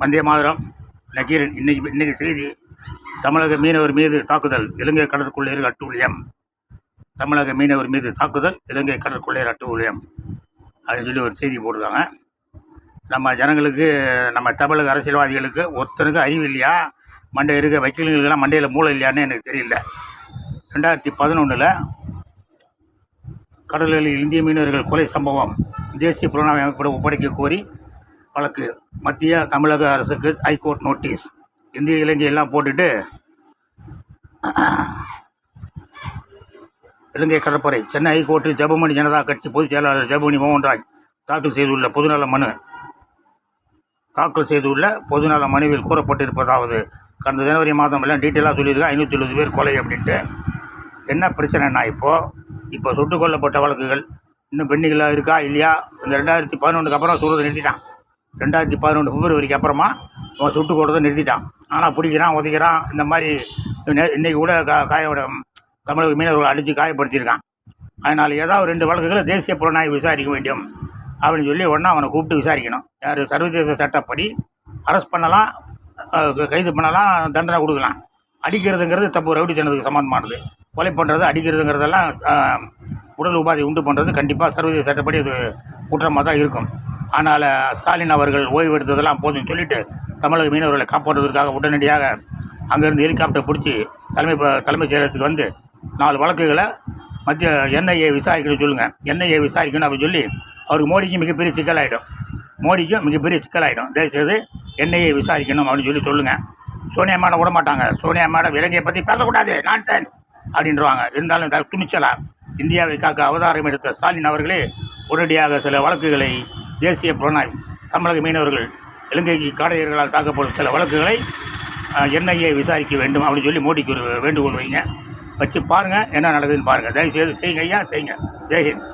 வந்தே மாதரம். நக்கீரன் இன்னைக்கு இன்னைக்கு செய்தி தமிழக மீனவர் மீது தாக்குதல் இலங்கை கடற்கொள்ளையர் அட்டூழியம் தமிழக மீனவர் மீது தாக்குதல் இலங்கை கடற்கொள்ளையர் அட்டூழியம் அப்படின்னு சொல்லி ஒரு செய்தி போட்டிருக்காங்க. நம்ம ஜனங்களுக்கு நம்ம தமிழக அரசியல்வாதிகளுக்கு ஒருத்தருக்கு அறிவு இல்லையா? மண்டை இருக்க வக்கீல்களுக்கெல்லாம் மண்டையில் மூளை இல்லையான்னு எனக்கு தெரியல. ரெண்டாயிரத்தி பதினொன்றில் கடலில் இந்திய மீனவர்கள் கொலை சம்பவம் தேசிய புலனாய்வு அமைப்பிடம் ஒப்படைக்க கோரி வழக்கு. மத்திய தமிழக அரசுக்கு ஹைகோர்ட் நோட்டீஸ். இந்திய இலங்கையெல்லாம் போட்டுட்டு இலங்கை கடற்படை சென்னை ஹைகோர்ட்டில் ஜெபமணி ஜனதா கட்சி பொதுச் செயலாளர் ஜெபமணி மோகன்ராஜ் தாக்கல் செய்துள்ள பொதுநல மனு. தாக்கல் செய்துள்ள பொதுநல மனுவில் கூறப்பட்டிருப்பதாவது கடந்த ஜனவரி மாதம் எல்லாம் டீட்டெயிலாக சொல்லியிருக்கேன் ஐநூற்றி எழுபது பேர் கொலை அப்படின்ட்டு. என்ன பிரச்சனைனா இப்போது இப்போ சுட்டுக் கொல்லப்பட்ட வழக்குகள் இன்னும் பெண்ணிகளாக இருக்கா இல்லையா? இந்த ரெண்டாயிரத்தி பதினொன்றுக்கு அப்புறம் சொல்கிறத நிறுத்திட்டான். ரெண்டாயிரத்தி பதினொன்று பிப்ரவரிக்கு அப்புறமா அவன் சுட்டு போடுறதை நிறுத்திட்டான். ஆனால் பிடிக்கிறான் உதைக்கிறான் இந்த மாதிரி இன்றைக்கி கூட கா காயோட தமிழக மீனவர்களை அடித்து காயப்படுத்தியிருக்கான். அதனால் ஏதாவது ரெண்டு வழக்குகளை தேசிய புலனாய்வு விசாரிக்க வேண்டும் அப்படின்னு சொல்லி உடனே அவனை கூப்பிட்டு விசாரிக்கணும். யார் சர்வதேச சட்டப்படி அரெஸ்ட் பண்ணலாம் கைது பண்ணலாம் தண்டனை கொடுக்கலாம். அடிக்கிறதுங்கிறது தப்பு ரவுடி ரவுடித்தனத்துக்கு சம்மந்தமானது கொலை பண்ணுறது அடிக்கிறதுங்கிறதெல்லாம் உடல் உபாதை உண்டு பண்ணுறது கண்டிப்பாக சர்வதேச சட்டப்படி அது குற்றமாக தான் இருக்கும். ஆனால் ஸ்டாலின் அவர்கள் ஓய்வு எடுத்ததெல்லாம் போதும் சொல்லிட்டு தமிழக மீனவர்களை காப்பாற்றுவதற்காக உடனடியாக அங்கேருந்து ஹெலிகாப்டர் பிடிச்சி தலைமை ப- தலைமைச் செயலகத்துக்கு வந்து நாலு வழக்குகளை மத்திய என்ஐஏ விசாரிக்கணும் சொல்லுங்கள் என்ஐஏ விசாரிக்கணும் அப்படின்னு சொல்லி அவருக்கு மோடிக்கு மிகப்பெரிய சிக்கலாகிடும் மோடிக்கும் மிகப்பெரிய சிக்கலாகிடும் தயவுசெய்து என்ஐஏ விசாரிக்கணும் அப்படின்னு சொல்லி சொல்லுங்கள் சோனியா மேடம் விட மாட்டாங்க. சோனியா மேடம் இலங்கையை பற்றி பேசக்கூடாது. நாட்டன் அப்படின்றவாங்க. இருந்தாலும் த- துணிச்சலா இந்தியாவை காக்க அவதாரம் எடுத்த ஸ்டாலின் அவர்களே உடனடியாக சில வழக்குகளை தேசிய புலனாய்வு. தமிழக மீனவர்கள் இலங்கைக்கு காடையர்களால் தாக்கப்படும் சில வழக்குகளை என்ஐஏ விசாரிக்க வேண்டும் அப்படின்னு சொல்லி மோடிக்கு ஒரு வேண்டுகோள் வைங்க. வச்சு பாருங்கள் என்ன நடக்குதுன்னு பாருங்கள் தயவுசெய்து செய்யுங்க ஐயா செய்யுங்க. ஜெய்ஹிந்த்.